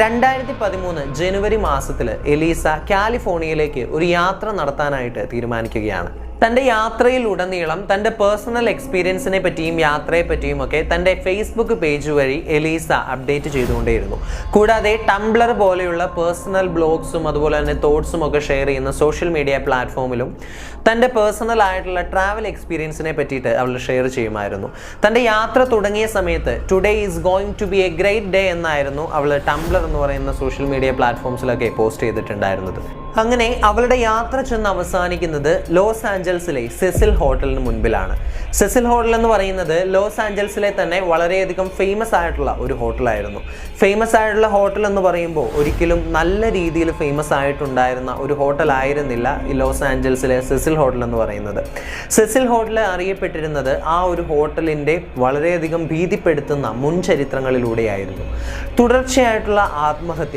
രണ്ടായിരത്തി പതിമൂന്ന് ജനുവരി മാസത്തിൽ എലീസ കാലിഫോർണിയയിലേക്ക് ഒരു യാത്ര നടത്താനായിട്ട് തീരുമാനിക്കുകയാണ്. തന്റെ യാത്രയിലുടനീളം തന്റെ പേഴ്സണൽ എക്സ്പീരിയൻസിനെ പറ്റിയും യാത്രയെ പറ്റിയും ഒക്കെ തന്റെ ഫേസ്ബുക്ക് പേജ് വഴി എലീസ അപ്ഡേറ്റ് ചെയ്തുകൊണ്ടേയിരുന്നു. കൂടാതെ ടംബ്ലർ പോലെയുള്ള പേഴ്സണൽ ബ്ലോഗ്സും അതുപോലെ തന്നെ തോട്ട്സും ഒക്കെ ഷെയർ ചെയ്യുന്ന സോഷ്യൽ മീഡിയ പ്ലാറ്റ്ഫോമിലും തന്റെ പേഴ്സണൽ ആയിട്ടുള്ള ട്രാവൽ എക്സ്പീരിയൻസിനെ പറ്റിയിട്ട് അവൾ ഷെയർ ചെയ്യുമായിരുന്നു. തന്റെ യാത്ര തുടങ്ങിയ സമയത്ത് today is going to be a great day എന്നായിരുന്നു അവൾ ടംബ്ലർ എന്ന് പറയുന്ന സോഷ്യൽ മീഡിയ പ്ലാറ്റ്ഫോംസിലൊക്കെ പോസ്റ്റ് ചെയ്തിട്ടുണ്ടായിരുന്നത്. അങ്ങനെ അവളുടെ യാത്ര ചെന്ന് അവസാനിക്കുന്നത് ലോസ് ആഞ്ചൽസിലെ സെസിൽ ഹോട്ടലിന് മുൻപിലാണ്. സെസിൽ ഹോട്ടൽ എന്ന് പറയുന്നത് ലോസ് ആഞ്ചൽസിലെ തന്നെ വളരെയധികം ഫേമസ് ആയിട്ടുള്ള ഒരു ഹോട്ടലായിരുന്നു. ഫേമസ് ആയിട്ടുള്ള ഹോട്ടൽ എന്ന് പറയുമ്പോൾ ഒരിക്കലും നല്ല രീതിയിൽ ഫേമസ് ആയിട്ടുണ്ടായിരുന്ന ഒരു ഹോട്ടൽ ആയിരുന്നില്ല ഈ ലോസ് ആഞ്ചൽസിലെ സെസിൽ ഹോട്ടൽ എന്ന് പറയുന്നത്. സെസിൽ ഹോട്ടൽ അറിയപ്പെട്ടിരുന്നത് ആ ഒരു ഹോട്ടലിന്റെ വളരെയധികം ഭീതിപ്പെടുത്തുന്ന മുൻചരിത്രങ്ങളിലൂടെയായിരുന്നു. തുടർച്ചയായിട്ടുള്ള ആത്മഹത്യ